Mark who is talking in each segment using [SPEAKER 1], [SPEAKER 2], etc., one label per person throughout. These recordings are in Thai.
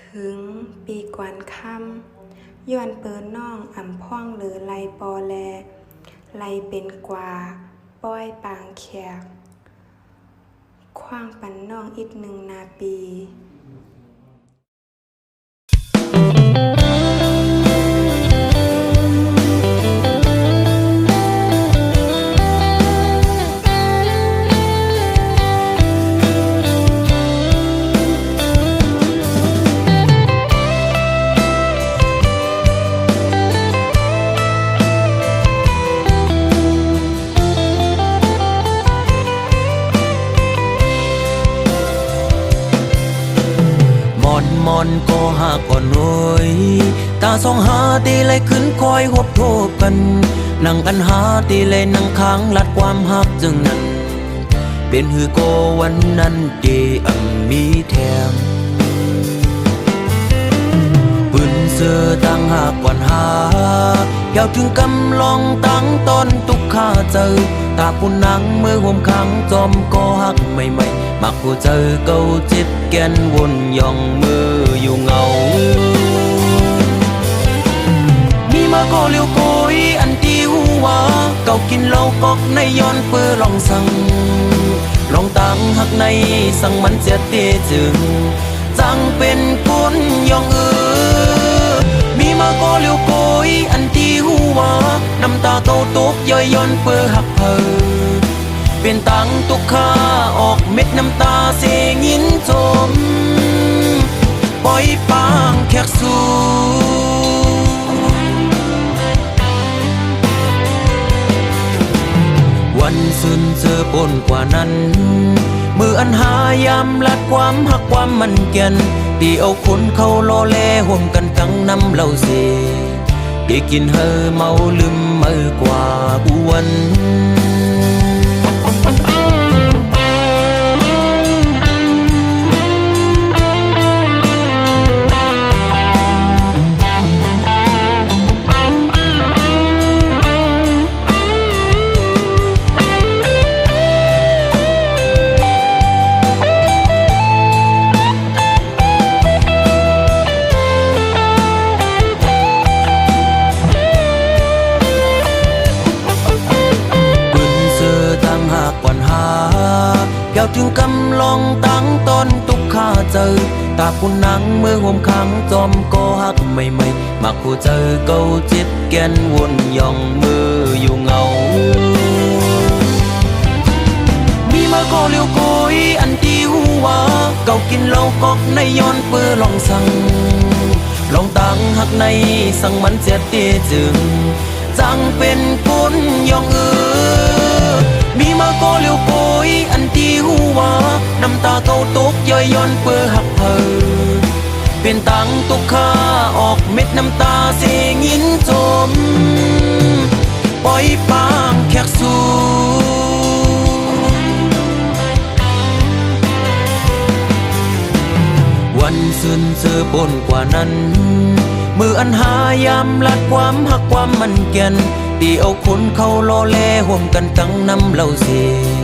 [SPEAKER 1] ถึงปีกวนค่ำย้อนเปินน่องอ่ำพ่องหรือไลปอแล ไลเป็นกว่า ป้อยปางแขกคว้างปันน่องอีกหนึ่งนาปี
[SPEAKER 2] อนมอนก็หาก่อนหน่ยตาสองหาตีเลยขึ้นคอยหบโทบกันนั่งกันหาตีเลยนั่งค้างลัดความหักจึงนั้น เป็นหือโกวันนั้นเดอัมมีแถมปืนเสือตั้งหากวันหาเยาวถึงกำลองตั้งตอนตุกข้าเจอตาปุ่นนังมือห่มขังจอมก็หักใหม่ๆมักผู้เจอเก่าจิตแกนวนย่องมือ อยู่เงา มีมาก็เลียวโกยอันที่หัวเก่ากินเหล้ากอกในย้อนเปื้อลองสั่งลองตังหักในสั่งมันเสียเตจึง จังเป็นคนยองเออมีมาก็เลียวโกยอันที่หัวน้ำตาเก่าตกย่อยย้อนเปื้อหักเพอเป็นตังตุกข้าออกเม็ดน้ำตาเสียงินจมางแขกสู่วันซึนเจอปนกว่านั้น มืออันหายามลัดความหักความมันเกียนตีเอาคนเขาโลอแลห่มกันกังน้ำเหล่าเสได้กินเฮอเมาลืมมือกว่าอ้วน เยาวถึงกำลองตั้งตอนตุกข้าเจอ ตาคุณนังมือห่มขังจอมก็หักใหม่ๆมักผู้เจอเก่าจิตแกนวนย่องมืออยู่เงา มีมาก็เลียวโกยอันที่หัวเก่ากินเหล้ากอกในย้อนเปื้อลองสั่งลองตังหักในสั่งมันเสียเตจึง จังเป็นคนยองเออมีมาก็เลียวโกย ที่หัวน้ำตาเก่าตกย่อยย้อนเปื้อหักเพอเป็นตังตุกขาออกเม็ดน้ำตาเสียงินจมปล่อยปางแขกสู่วันซึนเจอปนกว่านั้น มืออันหายามลัดความหักความมันเกียนตีเอาคนเขาโลอแลห่มกันตั้งน้ำเหล่าเสีย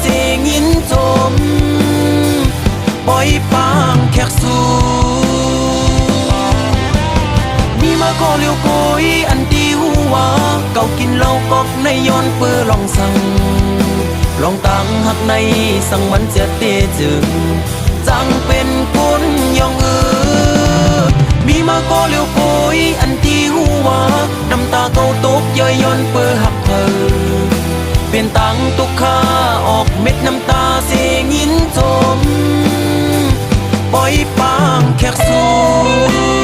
[SPEAKER 2] เสียวโกยอันที่หัวน้ำตาเก่าตกย่อยย้อนเปื้อหักเพอเป็นตังตุกข้าออกเม็ดน้ำตาเสียงินจมปล่อยปางแขกสู่มีมาก็เลียวโกยอันที่หัวเก่ากินเหล้ากอกในย้อนเปื้อลองสั่งลองตังหักในสั่งมันเสียเตจึงจังเป็นคนยองเออมีมาก็เลียวโกยอันที่หัวน้ำตาเก่าตกย่อยย้อนเปื้อหักเพอเป็นตังตุกขา อกเม็ดน้ำตาเสียงยินสมปล่อยปางแขกสูง